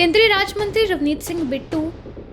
ਕੇਂਦਰੀ ਰਾਜ ਮੰਤਰੀ ਰਵਨੀਤ ਸਿੰਘ ਬਿੱਟੂ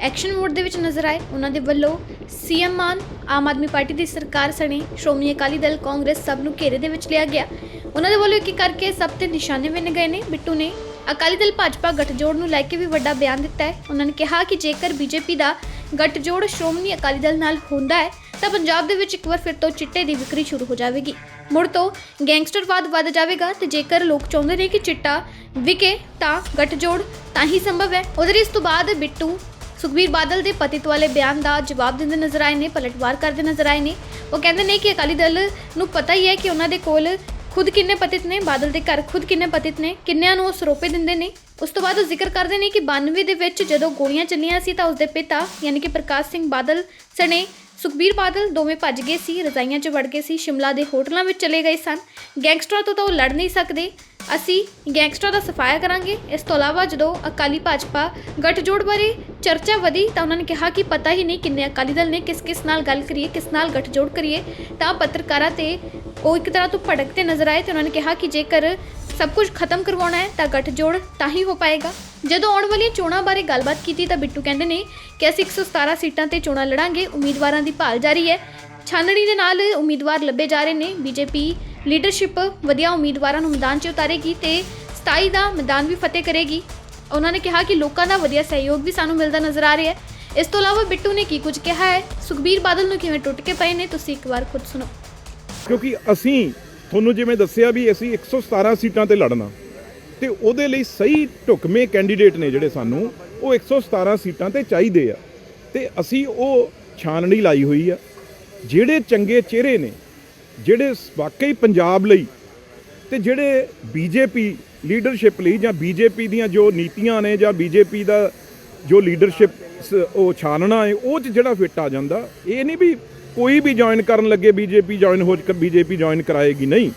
ਐਕਸ਼ਨ ਮੋਡ ਦੇ ਵਿੱਚ ਨਜ਼ਰ ਆਏ। ਉਹਨਾਂ ਦੇ ਵੱਲੋਂ ਸੀਐਮ ਮਾਨ, ਆਮ ਆਦਮੀ ਪਾਰਟੀ ਦੀ ਸਰਕਾਰ ਸਣੇ ਸ਼੍ਰੋਮਣੀ ਅਕਾਲੀ ਦਲ ਕਾਂਗਰਸ ਸਭ ਨੂੰ ਘੇਰੇ ਦੇ ਵਿੱਚ ਲਿਆ ਗਿਆ। ਉਹਨਾਂ ਦੇ ਵੱਲੋਂ ਇੱਕ ਇੱਕ ਕਰਕੇ ਸਭ ਤੇ ਨਿਸ਼ਾਨੇ ਬੰਨੇ ਗਏ ਨੇ। ਬਿੱਟੂ ਨੇ ਅਕਾਲੀ ਦਲ ਭਾਜਪਾ ਗੱਠਜੋੜ ਨੂੰ ਲੈ ਕੇ ਵੀ ਵੱਡਾ ਬਿਆਨ ਦਿੱਤਾ ਹੈ। ਉਹਨਾਂ ਨੇ ਕਿਹਾ ਕਿ ਜੇਕਰ ਬੀਜੇਪੀ ਦਾ ਗੱਠਜੋੜ ਸ਼੍ਰੋਮਣੀ ਅਕਾਲੀ ਦਲ ਨਾਲ ਹੁੰਦਾ ਹੈ ਤਾਂ ਪੰਜਾਬ ਦੇ ਵਿੱਚ ਇੱਕ ਵਾਰ ਫਿਰ ਤੋਂ ਚਿੱਟੇ ਦੀ ਵਿਕਰੀ ਸ਼ੁਰੂ ਹੋ ਜਾਵੇਗੀ। ਮੁੜ ਤੋਂ ਗੈਂਗਸਟਰਵਾਦ ਵੱਧ ਜਾਵੇਗਾ ਤੇ ਜੇਕਰ ਲੋਕ ਚਾਹੁੰਦੇ ਨੇ ਕਿ ਚਿੱਟਾ ਵਿਕੇ ਤਾਂ ਗੱਠਜੋੜ ਤਾਂ ਹੀ ਸੰਭਵ ਹੈ। ਉਧਰ ਇਸ ਤੋਂ ਬਾਅਦ ਬਿੱਟੂ ਸੁਖਬੀਰ ਬਾਦਲ ਦੇ ਪਤਿਤ ਵਾਲੇ ਬਿਆਨ ਦਾ ਜਵਾਬ ਦਿੰਦੇ ਨਜ਼ਰ ਆਏ ਨੇ, ਪਲਟਵਾਰ ਕਰਦੇ ਨਜ਼ਰ ਆਏ ਨੇ। ਉਹ ਕਹਿੰਦੇ ਨੇ ਕਿ ਅਕਾਲੀ ਦਲ ਨੂੰ ਪਤਾ ਹੀ ਹੈ ਕਿ ਉਹਨਾਂ ਦੇ ਕੋਲ ਖੁਦ ਕਿੰਨੇ ਪਤਿਤ ਨੇ, ਬਾਦਲ ਦੇ ਘਰ ਖੁਦ ਕਿੰਨੇ ਪਤਿਤ ਨੇ, ਕਿੰਨਿਆਂ ਨੂੰ ਉਹ ਸਰੋਪੇ ਦਿੰਦੇ ਨੇ। ਉਸ ਤੋਂ ਬਾਅਦ ਉਹ ਜ਼ਿਕਰ ਕਰਦੇ ਨੇ ਕਿ 92 ਦੇ ਵਿੱਚ ਜਦੋਂ ਗੋਲੀਆਂ ਚੱਲੀਆਂ ਸੀ ਤਾਂ ਉਸਦੇ ਪਿਤਾ, ਯਾਨੀ ਕਿ ਪ੍ਰਕਾਸ਼ ਸਿੰਘ ਬਾਦਲ ਸਣੇ ਸੁਖਬੀਰ ਬਾਦਲ ਦੋਵੇਂ ਭੱਜ ਗਏ ਸੀ, ਰਜ਼ਾਈਆਂ 'ਚ ਵੜ ਗਏ ਸੀ, ਸ਼ਿਮਲਾ ਦੇ ਹੋਟਲਾਂ ਵਿੱਚ ਚਲੇ ਗਏ ਸਨ। ਗੈਂਗਸਟਰਾਂ ਤੋਂ ਤਾਂ ਉਹ ਲੜ ਨਹੀਂ ਸਕਦੇ। ਅਸੀਂ ਗੈਂਗਸਟਰਾਂ ਦਾ ਸਫਾਇਆ ਕਰਾਂਗੇ। ਇਸ ਤੋਂ ਇਲਾਵਾ ਜਦੋਂ ਅਕਾਲੀ ਭਾਜਪਾ ਗੱਠਜੋੜ ਬਾਰੇ ਚਰਚਾ ਵਧੀ ਤਾਂ ਉਹਨਾਂ ਨੇ ਕਿਹਾ ਕਿ ਪਤਾ ਹੀ ਨਹੀਂ ਕਿੰਨੇ ਅਕਾਲੀ ਦਲ ਨੇ ਕਿਸ ਕਿਸ ਨਾਲ ਗੱਲ ਕਰੀਏ, ਕਿਸ ਨਾਲ ਗੱਠਜੋੜ ਕਰੀਏ। ਤਾਂ ਪੱਤਰਕਾਰਾਂ ਤੇ ਉਹ ਇੱਕ ਤਰ੍ਹਾਂ ਤੋਂ ਭੜਕਦੇ ਨਜ਼ਰ ਆਏ ਤੇ ਉਹਨਾਂ ਨੇ ਕਿਹਾ ਕਿ ਜੇਕਰ ਸਭ ਕੁਝ ਖਤਮ ਕਰਵਾਉਣਾ ਹੈ ਤਾਂ ਗੱਠਜੋੜ ਤਾਂ ਹੀ ਹੋ ਪਾਏਗਾ। ਜਦੋਂ ਆਉਣ ਵਾਲੀਆਂ ਚੋਣਾਂ ਬਾਰੇ ਗੱਲਬਾਤ ਕੀਤੀ ਤਾਂ ਬਿੱਟੂ ਕਹਿੰਦੇ ਨੇ ਕਿ ਅਸੀਂ 117 ਸੀਟਾਂ ਤੇ ਚੋਣਾਂ ਲੜਾਂਗੇ, ਉਮੀਦਵਾਰਾਂ ਦੀ ਭਾਲ ਜਾਰੀ ਹੈ। ਛਾਨਣੀ ਦੇ ਨਾਲ ਉਮੀਦਵਾਰ ਲੱਭੇ ਜਾ ਰਹੇ ਨੇ। ਬੀਜੇਪੀ ਲੀਡਰਸ਼ਿਪ ਵਧੀਆ ਉਮੀਦਵਾਰਾਂ ਨੂੰ ਮੈਦਾਨ 'ਚ ਉਤਾਰੇਗੀ ਤੇ 27 ਦਾ ਮੈਦਾਨ ਵੀ ਫਤਿਹ ਕਰੇਗੀ। ਉਹਨਾਂ ਨੇ ਕਿਹਾ ਕਿ ਲੋਕਾਂ ਦਾ ਵਧੀਆ ਸਹਿਯੋਗ ਵੀ ਸਾਨੂੰ ਮਿਲਦਾ ਨਜ਼ਰ ਆ ਰਿਹਾ ਹੈ। ਇਸ ਤੋਂ ਇਲਾਵਾ ਬਿੱਟੂ ਨੇ ਕੀ ਕੁਝ ਕਿਹਾ ਹੈ? ਸੁਖਬੀਰ ਬਾਦਲ ਨੂੰ ਕਿਵੇਂ ਟੁੱਟ ਕੇ ਪਏ ਨੇ? ਤੁਸੀਂ ਇੱਕ ਵਾਰ ਖੁਦ ਸੁਣੋ। ਕਿਉਂਕਿ ਅਸੀਂ ਤੁਹਾਨੂੰ ਜਿਵੇਂ ਦੱਸਿਆ ਵੀ ਅਸੀਂ 117 ਸੀਟਾਂ ਤੇ ਲੜਨਾ। ਤੇ ਉਹਦੇ ਲਈ ਸਹੀ ਢੁਕਵੇਂ ਕੈਂਡੀਡੇਟ ਨੇ ਜਿਹੜੇ ਸਾਨੂੰ, ਉਹ 117 ਸੀਟਾਂ ਤੇ ਚਾਹੀਦੇ ਆ। ਤੇ ਅਸੀਂ ਉਹ ਛਾਨਣੀ ਲਾਈ ਹੋਈ ਆ। ਜਿਹੜੇ ਚੰਗੇ ਚਿਹਰੇ ਨੇ, ਜਿਹੜੇ ਵਾਕਈ ਪੰਜਾਬ ਲਈ, ਤੇ ਜਿਹੜੇ ਬੀਜੇਪੀ ਲੀਡਰਸ਼ਿਪ ਲਈ ਜਾਂ ਬੀਜੇਪੀ ਦੀਆਂ ਜੋ ਨੀਤੀਆਂ ਨੇ ਜਾਂ ਬੀਜੇਪੀ ਦਾ ਜੋ ਲੀਡਰਸ਼ਿਪ ਉਹ ਛਾਨਣਾ ਹੈ, ਉਹ ਚ ਜਿਹੜਾ ਫਿੱਟ ਆ ਜਾਂਦਾ, ਇਹ ਨਹੀਂ ਵੀ ਕੋਈ ਵੀ ਜੁਆਇਨ ਕਰਨ ਲੱਗੇ ਬੀਜੇਪੀ ਜੁਆਇਨ ਹੋ ਬੀਜੇਪੀ ਜੁਆਇਨ ਕਰਾਏਗੀ ਨਹੀਂ।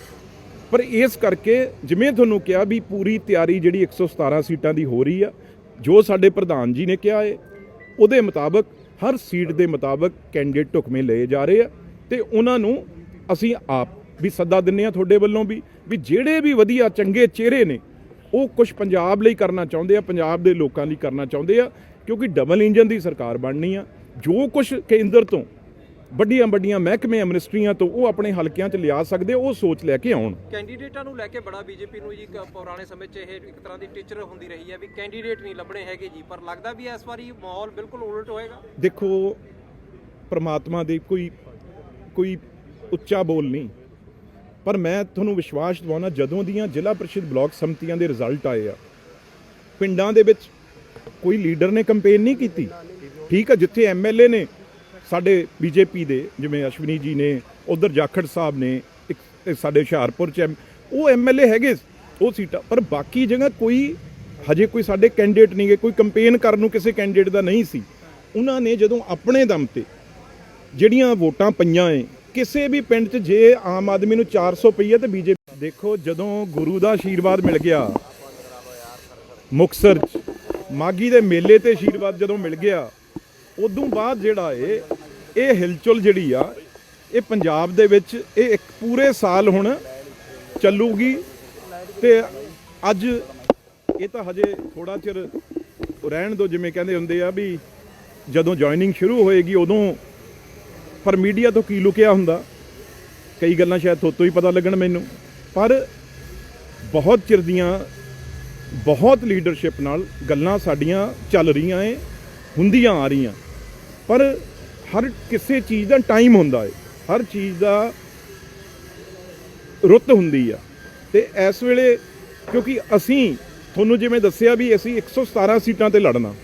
ਪਰ ਇਸ ਕਰਕੇ ਜਿਵੇਂ ਤੁਹਾਨੂੰ ਕਿਹਾ ਵੀ ਪੂਰੀ ਤਿਆਰੀ ਜਿਹੜੀ 117 ਸੀਟਾਂ ਦੀ ਹੋ ਰਹੀ ਆ, ਜੋ ਸਾਡੇ ਪ੍ਰਧਾਨ ਜੀ ਨੇ ਕਿਹਾ ਹੈ ਉਹਦੇ ਮੁਤਾਬਕ ਹਰ ਸੀਟ ਦੇ ਮੁਤਾਬਕ ਕੈਂਡੀਡੇਟ ਢੁਕਵੇਂ ਲਏ ਜਾ ਰਹੇ ਆ ਤੇ ਉਹਨਾਂ ਨੂੰ ਅਸੀਂ ਆਪ ਵੀ ਸੱਦਾ ਦਿੰਨੇ ਆ ਤੁਹਾਡੇ ਵੱਲੋਂ ਵੀ ਵੀ ਜਿਹੜੇ ਵੀ ਵਧੀਆ ਚੰਗੇ ਚਿਹਰੇ ਨੇ, ਉਹ ਕੁਝ ਪੰਜਾਬ ਲਈ ਕਰਨਾ ਚਾਹੁੰਦੇ ਆ, ਪੰਜਾਬ ਦੇ ਲੋਕਾਂ ਲਈ ਕਰਨਾ ਚਾਹੁੰਦੇ ਆ, ਕਿਉਂਕਿ ਡਬਲ ਇੰਜਨ ਦੀ ਸਰਕਾਰ ਬਣਨੀ ਆ। ਜੋ ਕੁਝ ਕੇਂਦਰ ਤੋਂ ਵੱਡੀਆਂ ਵੱਡੀਆਂ ਮਹਿਕਮੇ ਮਿਨਿਸਟਰੀਆਂ ਤੋਂ ਉਹ ਆਪਣੇ ਹਲਕਿਆਂ 'ਚ ਲਿਆ ਸਕਦੇ ਉਹ ਸੋਚ ਲੈ ਕੇ ਆਉਣ। ਕੈਂਡੀਡੇਟਾਂ ਨੂੰ ਲੈ ਕੇ ਬੜਾ ਬੀਜੇਪੀ ਨੂੰ ਜੀ ਪੁਰਾਣੇ ਸਮੇਂ 'ਚ ਇਹ ਇੱਕ ਤਰ੍ਹਾਂ ਦੀ ਟੀਚਰ ਹੁੰਦੀ ਰਹੀ ਹੈ ਵੀ ਕੈਂਡੀਡੇਟ ਨਹੀਂ ਲੱਭਣੇ ਹੈਗੇ ਜੀ ਪਰ ਲੱਗਦਾ ਵੀ ਇਸ ਵਾਰੀ ਮਾਹੌਲ ਬਿਲਕੁਲ ਉਲਟ ਹੋਏਗਾ। ਦੇਖੋ ਪ੍ਰਮਾਤਮਾ ਦੀ ਕੋਈ ਕੋਈ ਉੱਚਾ ਬੋਲ ਨਹੀਂ। ਪਰ ਮੈਂ ਤੁਹਾਨੂੰ ਵਿਸ਼ਵਾਸ ਦਿਵਾਉਣਾ ਜਦੋਂ ਦੀਆਂ ਜ਼ਿਲ੍ਹਾ ਪ੍ਰੀਸ਼ਦ ਬਲਾਕ ਸੰਮਤੀਆਂ ਦੇ ਰਿਜ਼ਲਟ ਆਏ ਆ ਪਿੰਡਾਂ ਦੇ ਵਿੱਚ ਕੋਈ ਲੀਡਰ ਨੇ ਕੰਪੇਨ ਨਹੀਂ ਕੀਤੀ। ਠੀਕ ਆ ਜਿੱਥੇ ਐਮਐਲਏ ਨੇ ਸਾਡੇ ਬੀਜੇਪੀ ਦੇ, ਜਿਵੇਂ ਅਸ਼ਵਨੀ ਜੀ ਨੇ, ਉਧਰ ਜਾਖੜ ਸਾਹਿਬ ਨੇ, ਇੱਕ ਸਾਡੇ ਹੁਸ਼ਿਆਰਪੁਰ ਚ ਐਮ- ਉਹ ਐਮਐਲਏ ਹੈਗੇ ਉਹ ਸੀਟਾਂ, ਪਰ ਬਾਕੀ ਜਗ੍ਹਾ ਕੋਈ, ਹਜੇ ਕੋਈ ਸਾਡੇ ਕੈਂਡੀਡੇਟ ਨਹੀਂਗੇ ਕੋਈ ਕੰਪੇਨ ਕਰਨ ਨੂੰ ਕਿਸੇ ਕੈਂਡੀਡੇਟ ਦਾ ਨਹੀਂ ਸੀ। ਉਹਨਾਂ ਨੇ ਜਦੋਂ ਆਪਣੇ ਦਮ ਤੇ ਜਿਹੜੀਆਂ ਵੋਟਾਂ ਪਈਆਂ ਏ, ਕਿਸੇ ਵੀ ਪਿੰਡ 'ਚ ਜੇ ਆਮ ਆਦਮੀ ਨੂੰ 400 ਪਈ ਹੈ ਤੇ ਬੀਜੇਪੀ ਦੇਖੋ, ਜਦੋਂ ਗੁਰੂ ਦਾ ਆਸ਼ੀਰਵਾਦ ਮਿਲ ਗਿਆ ਮੁਕਸਰ 'ਚ, ਮਾਗੀ ਦੇ ਮੇਲੇ ਤੇ ਆਸ਼ੀਰਵਾਦ ਜਦੋਂ ਮਿਲ ਗਿਆ, ਉਦੋਂ ਬਾਅਦ ਜਿਹੜਾ ਏ ਇਹ ਹਿਲਚੁਲ ਜਿਹੜੀ ਆ, ਇਹ ਪੰਜਾਬ ਦੇ ਵਿੱਚ ਇਹ ਇੱਕ ਪੂਰੇ ਸਾਲ ਹੁਣ ਚੱਲੂਗੀ ਤੇ ਅੱਜ ਇਹ ਤਾਂ ਹਜੇ ਥੋੜਾ ਚਿਰ ਰਹਿਣ ਦੋ ਜਿਵੇਂ ਕਹਿੰਦੇ ਹੁੰਦੇ ਆ ਵੀ ਜਦੋਂ ਜੁਆਇਨਿੰਗ ਸ਼ੁਰੂ ਹੋਏਗੀ ਉਦੋਂ, ਪਰ ਮੀਡੀਆ ਤੋਂ ਕੀ ਲੁਕਿਆ ਹੁੰਦਾ? ਕਈ ਗੱਲਾਂ ਸ਼ਾਇਦ ਥੋਤੋਂ ਹੀ ਪਤਾ ਲੱਗਣ ਮੈਨੂੰ, ਪਰ ਬਹੁਤ ਚਿਰ ਦੀਆਂ ਬਹੁਤ ਲੀਡਰਸ਼ਿਪ ਨਾਲ ਗੱਲਾਂ ਸਾਡੀਆਂ ਚੱਲ ਰਹੀਆਂ ਏ, ਹੁੰਦੀਆਂ ਆ ਰਹੀਆਂ। ਪਰ ਹਰ ਕਿਸੇ ਚੀਜ਼ ਦਾ ਟਾਈਮ ਹੁੰਦਾ ਹੈ। ਹਰ ਚੀਜ਼ ਦਾ ਰੁੱਤ ਹੁੰਦੀ ਆ। ਤੇ ਇਸ ਵੇਲੇ ਕਿਉਂਕਿ ਅਸੀਂ, ਤੁਹਾਨੂੰ ਜਿਵੇਂ ਦੱਸਿਆ ਵੀ ਅਸੀਂ 117 ਸੀਟਾਂ ਤੇ ਲੜਨਾ।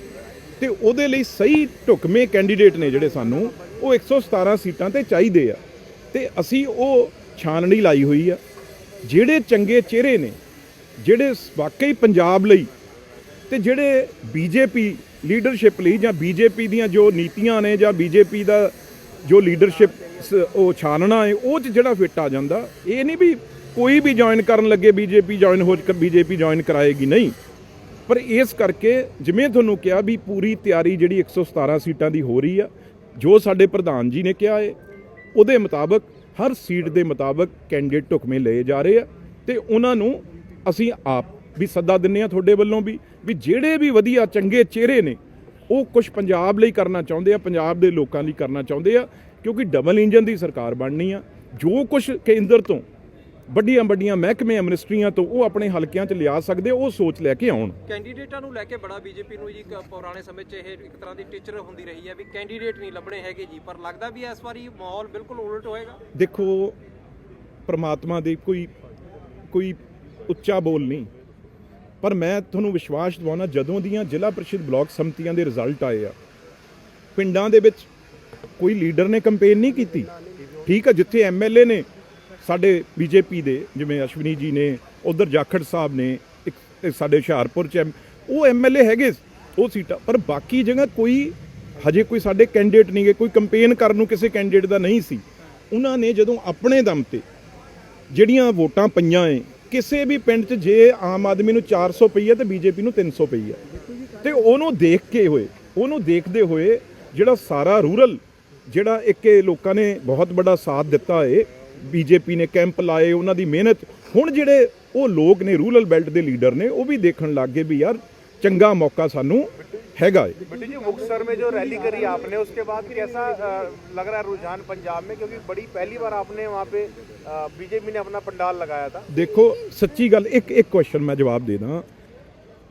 ਤੇ ਉਹਦੇ ਲਈ ਸਹੀ ਢੁਕਵੇਂ ਕੈਂਡੀਡੇਟ ਨੇ ਜਿਹੜੇ ਸਾਨੂੰ, ਉਹ 117 ਸੀਟਾਂ ਤੇ ਚਾਹੀਦੇ ਆ। ਤੇ ਅਸੀਂ ਉਹ ਛਾਨਣੀ ਲਾਈ ਹੋਈ ਆ। ਜਿਹੜੇ ਚੰਗੇ ਚਿਹਰੇ ਨੇ, ਜਿਹੜੇ ਵਾਕਈ ਪੰਜਾਬ ਲਈ, ਤੇ ਜਿਹੜੇ ਬੀਜੇਪੀ ਲੀਡਰਸ਼ਿਪ ਲਈ ਜਾਂ ਬੀਜੇਪੀ ਦੀਆਂ ਜੋ ਨੀਤੀਆਂ ਨੇ ਜਾਂ ਬੀਜੇਪੀ ਦਾ ਜੋ ਲੀਡਰਸ਼ਿਪ ਉਹ ਛਾਨਣਾ ਹੈ, ਉਹ ਚ ਜਿਹੜਾ ਫਿੱਟ ਆ ਜਾਂਦਾ, ਇਹ ਨਹੀਂ ਵੀ ਕੋਈ ਵੀ ਜੁਆਇਨ ਕਰਨ ਲੱਗੇ ਬੀਜੇਪੀ ਜੁਆਇਨ ਹੋ ਬੀਜੇਪੀ ਜੁਆਇਨ ਕਰਾਏਗੀ ਨਹੀਂ। ਪਰ ਇਸ ਕਰਕੇ ਜਿਵੇਂ ਤੁਹਾਨੂੰ ਕਿਹਾ ਵੀ ਪੂਰੀ ਤਿਆਰੀ ਜਿਹੜੀ 117 ਸੀਟਾਂ ਦੀ ਹੋ ਰਹੀ ਆ, ਜੋ ਸਾਡੇ ਪ੍ਰਧਾਨ ਜੀ ਨੇ ਕਿਹਾ ਹੈ ਉਹਦੇ ਮੁਤਾਬਕ ਹਰ ਸੀਟ ਦੇ ਮੁਤਾਬਕ ਕੈਂਡੀਡੇਟ ਢੁਕਵੇਂ ਲਏ ਜਾ ਰਹੇ ਆ, ਤੇ ਉਹਨਾਂ ਨੂੰ ਅਸੀਂ ਆਪ ਵੀ ਸੱਦਾ ਦਿੰਨੇ ਆ ਤੁਹਾਡੇ ਵੱਲੋਂ ਵੀ ਵੀ ਜਿਹੜੇ ਵੀ ਵਧੀਆ ਚੰਗੇ ਚਿਹਰੇ ਨੇ ਉਹ ਕੁਝ ਪੰਜਾਬ ਲਈ ਕਰਨਾ ਚਾਹੁੰਦੇ ਆ ਪੰਜਾਬ ਦੇ ਲੋਕਾਂ ਲਈ ਕਰਨਾ ਚਾਹੁੰਦੇ ਆ ਕਿਉਂਕਿ ਡਬਲ ਇੰਜਨ ਦੀ ਸਰਕਾਰ ਬਣਨੀ ਆ। ਜੋ ਕੁਝ ਕੇਂਦਰ ਤੋਂ ਵੱਡੀਆਂ ਵੱਡੀਆਂ ਮਹਿਕਮੇ ਮਿਨਿਸਟਰੀਆਂ ਤੋਂ ਉਹ ਆਪਣੇ ਹਲਕਿਆਂ 'ਚ ਲਿਆ ਸਕਦੇ ਉਹ ਸੋਚ ਲੈ ਕੇ ਆਉਣ। ਕੈਂਡੀਡੇਟਾਂ ਨੂੰ ਲੈ ਕੇ ਬੜਾ ਬੀਜੇਪੀ ਨੂੰ ਜੀ ਇੱਕ ਪੁਰਾਣੇ ਸਮੇਂ 'ਚ ਇਹ ਇੱਕ ਤਰ੍ਹਾਂ ਦੀ ਟੀਚਰ ਹੁੰਦੀ ਰਹੀ ਹੈ ਵੀ ਕੈਂਡੀਡੇਟ ਨਹੀਂ ਲੱਭਣੇ ਹੈਗੇ ਜੀ ਪਰ ਲੱਗਦਾ ਵੀ ਇਸ ਵਾਰੀ ਮਾਹੌਲ ਬਿਲਕੁਲ ਉਲਟ ਹੋਏਗਾ। ਦੇਖੋ ਪ੍ਰਮਾਤਮਾ ਦੀ ਕੋਈ ਕੋਈ ਉੱਚਾ ਬੋਲ ਨਹੀਂ। ਪਰ ਮੈਂ ਤੁਹਾਨੂੰ ਵਿਸ਼ਵਾਸ ਦਿਵਾਉਣਾ, ਜਦੋਂ ਦੀਆਂ ਜ਼ਿਲ੍ਹਾ ਪ੍ਰੀਸ਼ਦ ਬਲਾਕ ਸੰਮਤੀਆਂ ਦੇ ਰਿਜ਼ਲਟ ਆਏ ਆ, ਪਿੰਡਾਂ ਦੇ ਵਿੱਚ ਕੋਈ ਲੀਡਰ ਨੇ ਕੰਪੇਨ ਨਹੀਂ ਕੀਤੀ। ਠੀਕ ਆ, ਜਿੱਥੇ ਐਮਐਲਏ ਨੇ ਸਾਡੇ ਬੀਜੇਪੀ ਦੇ, ਜਿਵੇਂ ਅਸ਼ਵਨੀ ਜੀ ਨੇ, ਉਧਰ ਜਾਖੜ ਸਾਹਿਬ ਨੇ, ਇੱਕ ਸਾਡੇ ਹੁਸ਼ਿਆਰਪੁਰ ਚ ਐਮ- ਉਹ ਐਮਐਲਏ ਹੈਗੇ, ਉਹ ਸੀਟਾਂ, ਪਰ ਬਾਕੀ ਜਗ੍ਹਾ ਕੋਈ, ਹਜੇ ਕੋਈ ਸਾਡੇ ਕੈਂਡੀਡੇਟ ਨਹੀਂ ਗਏ, ਕੋਈ ਕੰਪੇਨ ਕਰਨ ਨੂੰ ਕਿਸੇ ਕੈਂਡੀਡੇਟ ਦਾ ਨਹੀਂ ਸੀ। ਉਹਨਾਂ ਨੇ ਜਦੋਂ ਆਪਣੇ ਦਮ ਤੇ ਜਿਹੜੀਆਂ ਵੋਟਾਂ ਪਈਆਂ ਏ ਕਿਸੇ ਵੀ ਪਿੰਡ 'ਚ ਜੇ ਆਮ ਆਦਮੀ ਨੂੰ 400 ਪਈ ਹੈ ਤੇ ਬੀਜੇਪੀ ਨੂੰ 300 ਪਈ ਹੈ। ਤੇ ਉਹਨੂੰ ਦੇਖ ਕੇ ਹੋਏ, ਉਹਨੂੰ ਦੇਖਦੇ ਹੋਏ ਜਿਹੜਾ ਸਾਰਾ ਰੂਰਲ, ਜਿਹੜਾ ਇੱਕ ਇਹ ਲੋਕਾਂ ਨੇ ਬਹੁਤ ਵੱਡਾ ਸਾਥ ਦਿੱਤਾ ਏ, ਬੀਜੇਪੀ ਨੇ ਕੈਂਪ ਲਾਏ, ਉਹਨਾਂ ਦੀ ਮਿਹਨਤ, ਹੁਣ ਜਿਹੜੇ ਉਹ ਲੋਕ ਨੇ ਰੂਰਲ ਬੈਲਟ ਦੇ ਲੀਡਰ ਨੇ, ਉਹ ਵੀ ਦੇਖਣ ਲੱਗ ਗਏ ਵੀ ਯਾਰ ਚੰਗਾ ਮੌਕਾ ਸਾਨੂੰ ਹੈਗਾ ਏ बेटी जी मुक्तसर में जो रैली करी आपने उसके बाद कैसा अ, लग रहा है रुझान पंजाब में क्योंकि बड़ी पहली बार आपने वहाँ पे बीजेपी ने अपना पंडाल लगाया था ਦੇਖੋ ਸੱਚੀ ਗੱਲ ਇੱਕ ਇੱਕ ਕੁਐਸਚਨ ਮੈਂ ਜਵਾਬ ਦੇ ਦਾਂ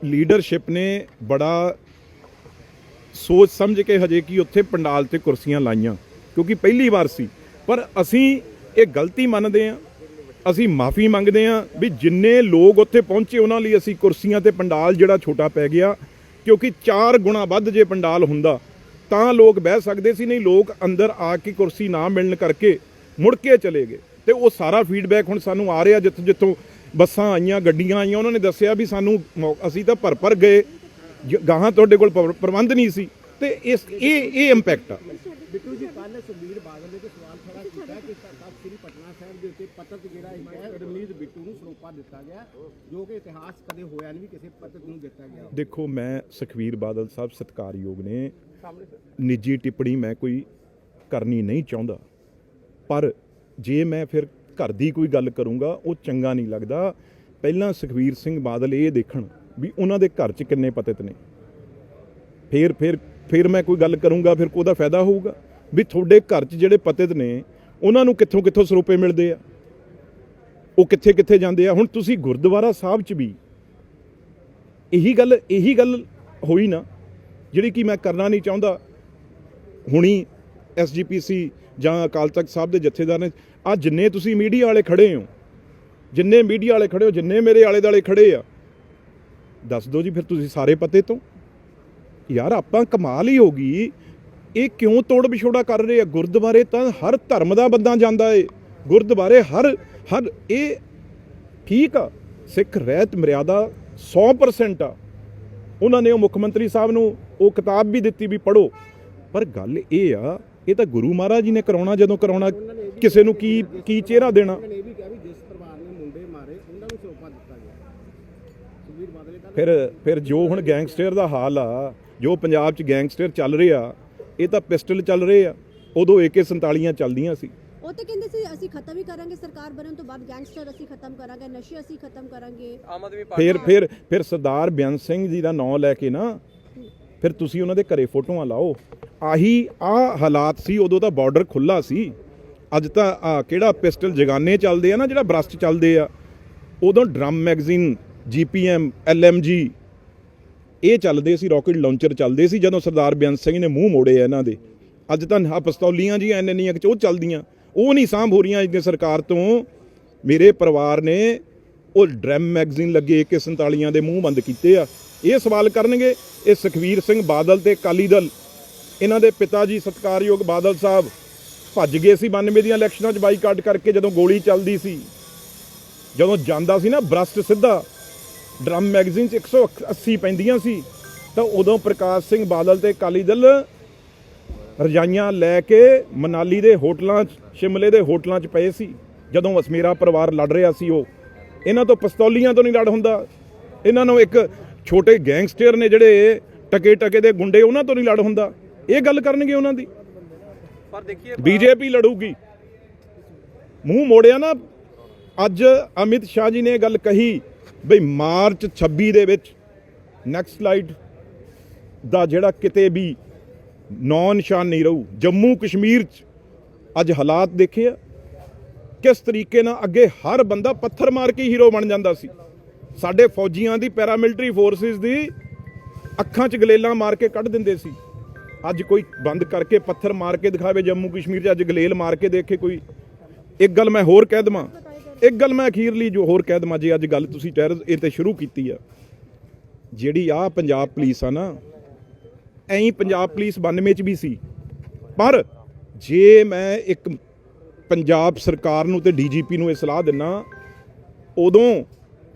ਲੀਡਰਸ਼ਿਪ ਨੇ ਬੜਾ ਸੋਚ ਸਮਝ ਕੇ ਹਜੇ ਕੀ ਉੱਥੇ ਪੰਡਾਲ ਤੇ ਕੁਰਸੀਆਂ ਲਾਈਆਂ ਕਿਉਂਕਿ ਪਹਿਲੀ ਵਾਰ ਸੀ ਪਰ ਅਸੀਂ ਇਹ ਗਲਤੀ ਮੰਨਦੇ ਹਾਂ ਅਸੀਂ ਮਾਫੀ ਮੰਗਦੇ ਹਾਂ ਵੀ ਜਿੰਨੇ ਲੋਕ ਉੱਥੇ ਪਹੁੰਚੇ ਉਹਨਾਂ ਲਈ ਅਸੀਂ ਕੁਰਸੀਆਂ ਤੇ ਪੰਡਾਲ ਜਿਹੜਾ ਛੋਟਾ ਪੈ ਗਿਆ ਕਿਉਂਕਿ 4 ਗੁਣਾ ਵੱਧ ਜੇ ਪੰਡਾਲ ਹੁੰਦਾ, ਤਾਂ ਲੋਕ ਬਹਿ ਸਕਦੇ ਸੀ, ਨਹੀਂ ਲੋਕ ਅੰਦਰ ਆ ਕੇ ਕੁਰਸੀ ਨਾ ਮਿਲਣ ਕਰਕੇ ਮੁੜ ਕੇ ਚਲੇ ਗਏ। ਤੇ ਉਹ ਸਾਰਾ ਫੀਡਬੈਕ ਹੁਣ ਸਾਨੂੰ ਆ ਰਿਹਾ ਜਿੱਥੋਂ ਜਿੱਥੋਂ ਬੱਸਾਂ ਆਈਆਂ, ਗੱਡੀਆਂ ਆਈਆਂ, ਉਹਨਾਂ ਨੇ ਦੱਸਿਆ ਵੀ ਸਾਨੂੰ ਮੌ- ਅਸੀਂ ਤਾਂ ਭਰ ਭਰ ਗਏ, ਜ- ਗਾਹਾਂ ਤੁਹਾਡੇ ਕੋਲ ਪ੍ਰਬੰਧ ਨਹੀਂ ਸੀ। ਤੇ ਇਸ ਇਹ ਇਹ ਇੰਪੈਕਟ ਆ। ਬਿੱਟੂ ਜੀ ਕੱਲ ਸੁਖਬੀਰ ਬਾਦਲ ਨੇ ਤੇ ਸਵਾਲ ਖੜਾ ਕੀਤਾ ਕਿ ਪਤਤ ਜਿਹੜਾ ਹੈ ਰਮਨੀਤ ਬਿੱਟੂ ਨੂੰ ਸਰੋਪਾ ਦਿੱਤਾ ਗਿਆ ਜੋ ਕਿ ਇਤਿਹਾਸ ਕਦੇ ਹੋਇਆ ਨਹੀਂ ਵੀ ਕਿਸੇ ਪਤਤ ਨੂੰ ਦਿੱਤਾ ਗਿਆ। ਦੇਖੋ ਮੈਂ ਸੁਖਵੀਰ ਬਾਦਲ ਸਾਹਿਬ ਸਤਿਕਾਰਯੋਗ ਨੇ। ਨਿੱਜੀ ਟਿੱਪਣੀ ਮੈਂ ਕੋਈ ਕਰਨੀ ਨਹੀਂ ਚਾਹੁੰਦਾ। ਪਰ ਜੇ ਮੈਂ ਫਿਰ ਘਰ ਦੀ ਕੋਈ ਗੱਲ ਕਰੂੰਗਾ ਉਹ ਚੰਗਾ ਨਹੀਂ ਲੱਗਦਾ। ਪਹਿਲਾਂ ਸੁਖਵੀਰ ਸਿੰਘ ਬਾਦਲ ਇਹ ਦੇਖਣ ਵੀ ਉਹਨਾਂ ਦੇ ਘਰ 'ਚ ਕਿੰਨੇ ਪਤਿਤ ਨੇ। ਫਿਰ ਫਿਰ ਫਿਰ ਮੈਂ ਕੋਈ ਗੱਲ ਕਰੂੰਗਾ ਫਿਰ ਉਹਦਾ ਫਾਇਦਾ ਹੋਊਗਾ। ਵੀ ਤੁਹਾਡੇ ਘਰ 'ਚ ਜਿਹੜੇ ਪਤਿਤ ਨੇ ਉਹਨਾਂ ਨੂੰ ਕਿੱਥੋਂ ਕਿੱਥੋਂ ਸਰੋਪੇ ਮਿਲਦੇ ਆ? ਉਹ ਕਿੱਥੇ ਕਿੱਥੇ ਜਾਂਦੇ ਆ? ਹੁਣ ਤੁਸੀਂ ਗੁਰਦੁਆਰਾ ਸਾਹਿਬ 'ਚ ਵੀ ਇਹੀ ਗੱਲ ਇਹੀ ਗੱਲ ਹੋਈ ਨਾ, ਜਿਹੜੀ ਕਿ ਮੈਂ ਕਰਨਾ ਨਹੀਂ ਚਾਹੁੰਦਾ। ਹੁਣੀ ਐਸਜੀਪੀਸੀ ਜਾਂ ਅਕਾਲ ਤਖਤ ਸਾਹਿਬ ਦੇ ਜਥੇਦਾਰ ਨੇ, ਆ ਜਿੰਨੇ ਤੁਸੀਂ ਮੀਡੀਆ ਵਾਲੇ ਖੜੇ ਹੋ, ਜਿੰਨੇ ਮੀਡੀਆ ਵਾਲੇ ਖੜੇ ਹੋ, ਜਿੰਨੇ ਮੇਰੇ ਆਲੇ ਦਾਲੇ ਖੜੇ ਆ, ਦੱਸ ਦਿਓ ਜੀ ਫਿਰ ਤੁਸੀਂ ਸਾਰੇ ਪਤੇ ਤੋਂ। ਯਾਰ ਆਪਾਂ ਕਮਾਲ ਹੀ ਹੋ ਗਈ। ਇਹ ਕਿਉਂ ਤੋੜ ਵਿਛੋੜਾ ਕਰ ਰਹੇ ਆ? ਗੁਰਦੁਆਰੇ ਤਾਂ ਹਰ ਧਰਮ ਦਾ ਬੰਦਾ ਜਾਂਦਾ ਏ। ਗੁਰਦੁਆਰੇ ਹਰ ਹਰ ਇਹ ਠੀਕ ਆ ਸਿੱਖ ਰਹਿਤ ਮਰਿਆਦਾ 100% ਆ। ਉਹਨਾਂ ਨੇ ਉਹ ਮੁੱਖ ਮੰਤਰੀ ਸਾਹਿਬ ਨੂੰ ਉਹ ਕਿਤਾਬ ਵੀ ਦਿੱਤੀ ਵੀ ਪੜੋ ਪਰ ਗੱਲ ਇਹ ਆ ਇਹ ਤਾਂ ਗੁਰੂ ਮਹਾਰਾਜ ਜੀ ਨੇ ਕਰਾਉਣਾ ਜਦੋਂ ਕਰਾਉਣਾ ਕਿਸੇ ਨੂੰ ਕੀ ਕੀ ਚਿਹਰਾ ਦੇਣਾ? ਉਹਨਾਂ ਨੇ ਇਹ ਵੀ ਕਿਹਾ ਵੀ ਜਿਸ ਪਰਿਵਾਰ ਨੇ ਮੁੰਡੇ ਮਾਰੇ ਉਹਨਾਂ ਨੂੰ ਸਰੋਪਾ ਦਿੱਤਾ ਗਿਆ। ਸੁਖਬੀਰ ਬਾਦਲ ਨੇ ਕੱਲ੍ਹ ਫਿਰ ਫਿਰ ਜੋ ਹੁਣ ਗੈਂਗਸਟਰ ਦਾ ਹਾਲ ਆ ਜੋ ਪੰਜਾਬ 'ਚ ਗੈਂਗਸਟਰ ਚੱਲ ਰਿਹਾ ਇਹ ਤਾਂ ਪਿਸਟਲ ਚੱਲ ਰਹੇ ਆ। ਉਦੋਂ AK47 ਚੱਲਦੀਆਂ ਸੀ। ਤਾਂ ਕਹਿੰਦੇ ਸੀ ਅਸੀਂ ਖਤਮ ਹੀ ਕਰਾਂਗੇ ਸਰਕਾਰ ਬਣਨ ਤੋਂ ਬਾਅਦ ਗੈਂਗਸਟਰ ਅਸੀਂ ਖਤਮ ਕਰਾਂਗੇ ਨਸ਼ੇ ਅਸੀਂ ਖਤਮ ਕਰਾਂਗੇ। ਆਮ ਆਦਮੀ ਪਾਰਟੀ ਫਿਰ ਫਿਰ ਫਿਰ ਸਰਦਾਰ ਬਿਆਨ ਸਿੰਘ ਜੀ ਦਾ ਨਾਮ ਲੈ ਕੇ ਨਾ ਫਿਰ ਤੁਸੀਂ ਉਹਨਾਂ ਦੇ ਘਰੇ ਫੋਟੋਆਂ ਲਾਓ। ਆਹੀ ਆ ਹਾਲਾਤ ਸੀ ਉਦੋਂ ਤਾਂ ਬਾਰਡਰ ਖੁੱਲਾ ਸੀ। ਅੱਜ ਤਾਂ ਆ ਕਿਹੜਾ ਪਿਸਟਲ ਜਗਾਨੇ ਚੱਲਦੇ ਆ ਨਾ ਜਿਹੜਾ ਬਰਸਟ ਚੱਲਦੇ ਆ। ਉਦੋਂ ਡਰਮ ਮੈਗਜ਼ੀਨ ਜੀਪੀਐਮ ਐਲਐਮਜੀ ਇਹ ਚੱਲਦੇ ਸੀ ਰਾਕਟ ਲਾਂਚਰ ਚੱਲਦੇ ਸੀ ਜਦੋਂ ਸਰਦਾਰ ਬਿਆਨ ਸਿੰਘ ਨੇ ਮੂੰਹ ਮੋੜੇ ਆ ਇਹਨਾਂ ਦੇ। ਅੱਜ ਤਾਂ ਆ ਪਿਸਤੌਲੀਆਂ ਜੀ ਐਨ ਐਨੀਆਂ ਕਿ ਉਹ ਚੱਲਦੀਆਂ। ਉਹ ਨਹੀਂ ਸਾਂਭ ਹੋ ਰਹੀਆਂ ਇਸ ਸਰਕਾਰ ਤੋਂ। ਮੇਰੇ ਪਰਿਵਾਰ ਨੇ ਉਹ ਡਰਮ ਮੈਗਜ਼ੀਨ ਲੱਗੇ ਕੇ 47 ਦੇ ਮੂੰਹ ਬੰਦ ਕੀਤੇ ਆ। ਇਹ ਸਵਾਲ ਕਰਨਗੇ, ਇਹ ਸੁਖਵੀਰ ਸਿੰਘ ਬਾਦਲ ਤੇ ਅਕਾਲੀ ਦਲ। ਇਹਨਾਂ ਦੇ ਪਿਤਾ ਜੀ ਸਤਕਾਰਯੋਗ ਬਾਦਲ ਸਾਹਿਬ ਭੱਜ ਗਏ ਸੀ 92 ਦੀਆਂ ਇਲੈਕਸ਼ਨਾਂ 'ਚ ਬਾਈਕਾਟ ਕਰਕੇ ਜਦੋਂ ਗੋਲੀ ਚੱਲਦੀ ਸੀ। ਜਦੋਂ ਜਾਂਦਾ ਸੀ ਨਾ ਬ੍ਰਸਟ ਸਿੱਧਾ, ਡਰਮ ਮੈਗਜ਼ੀਨ 'ਚ 180 ਪੈਂਦੀਆਂ ਸੀ। ਤਾਂ ਉਦੋਂ ਪ੍ਰਕਾਸ਼ ਸਿੰਘ ਬਾਦਲ ਤੇ ਅਕਾਲੀ ਦਲ ਰਜਾਈਆਂ ਲੈ ਕੇ ਮਨਾਲੀ ਦੇ ਹੋਟਲਾਂ 'ਚ ਸ਼ਿਮਲੇ ਦੇ ਹੋਟਲਾਂ 'ਚ ਪਏ ਸੀ। ਜਦੋਂ ਅਸ ਮੇਰਾ ਪਰਿਵਾਰ ਲੜ ਰਿਹਾ ਸੀ ਉਹ ਇਹਨਾਂ ਤੋਂ ਪਿਸਤੌਲੀਆਂ ਤੋਂ ਨਹੀਂ ਲੜ ਹੁੰਦਾ। ਇਹਨਾਂ ਨੂੰ ਇੱਕ ਛੋਟੇ ਗੈਂਗਸਟਰ ਨੇ ਜਿਹੜੇ ਟਕੇ ਟਕੇ ਦੇ ਗੁੰਡੇ ਉਹਨਾਂ ਤੋਂ ਨਹੀਂ ਲੜ ਹੁੰਦਾ। ਇਹ ਗੱਲ ਕਰਨਗੇ ਉਹਨਾਂ ਦੀ। ਪਰ ਦੇਖੀਏ ਬੀਜੇਪੀ ਲੜੂਗੀ। ਮੂੰਹ ਮੋੜਿਆ ਨਾ। ਅੱਜ ਅਮਿਤ ਸ਼ਾਹ ਜੀ ਨੇ ਇਹ ਗੱਲ ਕਹੀ ਬਈ ਮਾਰਚ 26 ਦੇ ਵਿੱਚ ਨੈਕਸਟ ਸਲਾਈਡ ਦਾ ਜਿਹੜਾ ਕਿਤੇ ਵੀ ਨਾਂ ਨਿਸ਼ਾਨ ਨਹੀਂ ਰਹੂ। ਜੰਮੂ ਕਸ਼ਮੀਰ 'ਚ ਅੱਜ ਹਾਲਾਤ ਦੇਖੇ ਆ, ਕਿਸ ਤਰੀਕੇ ਨਾਲ ਅੱਗੇ ਹਰ ਬੰਦਾ ਪੱਥਰ ਮਾਰ ਕੇ ਹੀਰੋ ਬਣ ਜਾਂਦਾ ਸੀ। ਸਾਡੇ ਫੌਜੀਆਂ ਦੀ ਪੈਰਾਮਿਲਟਰੀ ਫੋਰਸਿਸ ਦੀ ਅੱਖਾਂ 'ਚ ਗਲੇਲਾਂ ਮਾਰ ਕੇ ਕੱਢ ਦਿੰਦੇ ਸੀ। ਅੱਜ ਕੋਈ ਬੰਦ ਕਰਕੇ ਪੱਥਰ ਮਾਰ ਕੇ ਦਿਖਾਵੇ, ਜੰਮੂ ਕਸ਼ਮੀਰ 'ਚ ਅੱਜ ਗਲੇਲ ਮਾਰ ਕੇ ਦੇਖੇ ਕੋਈ। ਇੱਕ ਗੱਲ ਮੈਂ ਹੋਰ ਕਹਿ ਦਵਾਂ, ਇੱਕ ਗੱਲ ਮੈਂ ਅਖੀਰਲੀ ਜੋ ਹੋਰ ਕਹਿ ਦਵਾਂ, ਜੇ ਅੱਜ ਗੱਲ ਤੁਸੀਂ ਟੈਰਰ ਇਹ ਤੇ ਸ਼ੁਰੂ ਕੀਤੀ ਆ। ਜਿਹੜੀ ਆ ਪੰਜਾਬ ਪੁਲਿਸ ਆ ਨਾ, ਐਂ ਪੰਜਾਬ ਪੁਲਿਸ 92 ਚ ਵੀ ਸੀ। ਪਰ ਜੇ ਮੈਂ ਇੱਕ ਪੰਜਾਬ ਸਰਕਾਰ ਨੂੰ ਤੇ ਡੀਜੀਪੀ ਨੂੰ ਇਹ ਸਲਾਹ ਦਿੰਨਾ, ਉਦੋਂ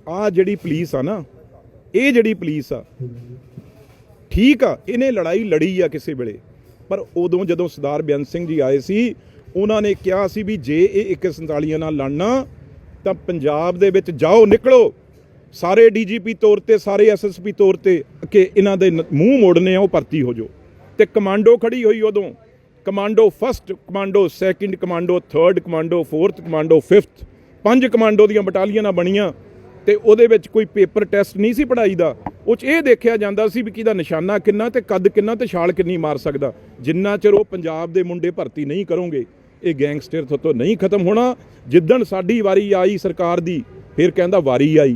ਆ ਜਿਹੜੀ ਪੁਲਿਸ ਆ ਨਾ, ਇਹ ਜਿਹੜੀ ਪੁਲਿਸ ਆ, ਠੀਕ ਆ, ਇਹਨੇ ਲੜਾਈ ਲੜੀ ਆ ਕਿਸੇ ਵੇਲੇ, ਪਰ ਉਦੋਂ ਜਦੋਂ ਸਰਦਾਰ ਬੇਅੰਤ ਸਿੰਘ ਜੀ ਆਏ ਸੀ, ਉਹਨਾਂ ਨੇ ਕਿਹਾ ਸੀ ਵੀ ਜੇ ਇਹ 147 ਨਾਲ ਲੜਨਾ, ਤਾਂ ਪੰਜਾਬ ਦੇ ਵਿੱਚ ਜਾਓ, ਨਿਕਲੋ। ਸਾਰੇ ਡੀਜੀਪੀ ਤੌਰ ਤੇ, ਸਾਰੇ ਐਸਐਸਪੀ ਤੌਰ ਤੇ ਕਿ ਇਹਨਾਂ ਦੇ ਮੂੰਹ ਮੋੜਨੇ ਆ, ਉਹ ਭਰਤੀ ਹੋ ਜਾਓ। ਤੇ ਕਮਾਂਡੋ ਖੜੀ ਹੋਈ ਉਦੋਂ। Commando first, commando second, commando third, commando fourth, commando fifth. ਪੰਜ ਕਮਾਂਡੋ ਦੀਆਂ ਬਟਾਲੀਅਨਾਂ ਬਣੀਆਂ ਤੇ ਉਹਦੇ ਵਿੱਚ ਕੋਈ ਪੇਪਰ ਟੈਸਟ ਨਹੀਂ ਸੀ ਪੜਾਈ ਦਾ। ਉਹ 'ਚ ਇਹ ਦੇਖਿਆ ਜਾਂਦਾ ਸੀ ਵੀ ਕਿਹਦਾ ਨਿਸ਼ਾਨਾ ਕਿੰਨਾ ਤੇ ਕੱਦ ਕਿੰਨਾ ਤੇ ਛਾਲ ਕਿੰਨੀ ਮਾਰ ਸਕਦਾ। ਜਿੰਨਾ ਚਿਰ ਉਹ ਪੰਜਾਬ ਦੇ ਮੁੰਡੇ ਭਰਤੀ ਨਹੀਂ ਕਰੋਗੇ, ਇਹ ਗੈਂਗਸਟਰ ਤੋਂ ਨਹੀਂ ਖਤਮ ਹੋਣਾ। ਜਿੱਦਣ ਸਾਡੀ ਵਾਰੀ ਆਈ ਸਰਕਾਰ ਦੀ, ਫਿਰ ਕਹਿੰਦਾ ਵਾਰੀ ਆਈ।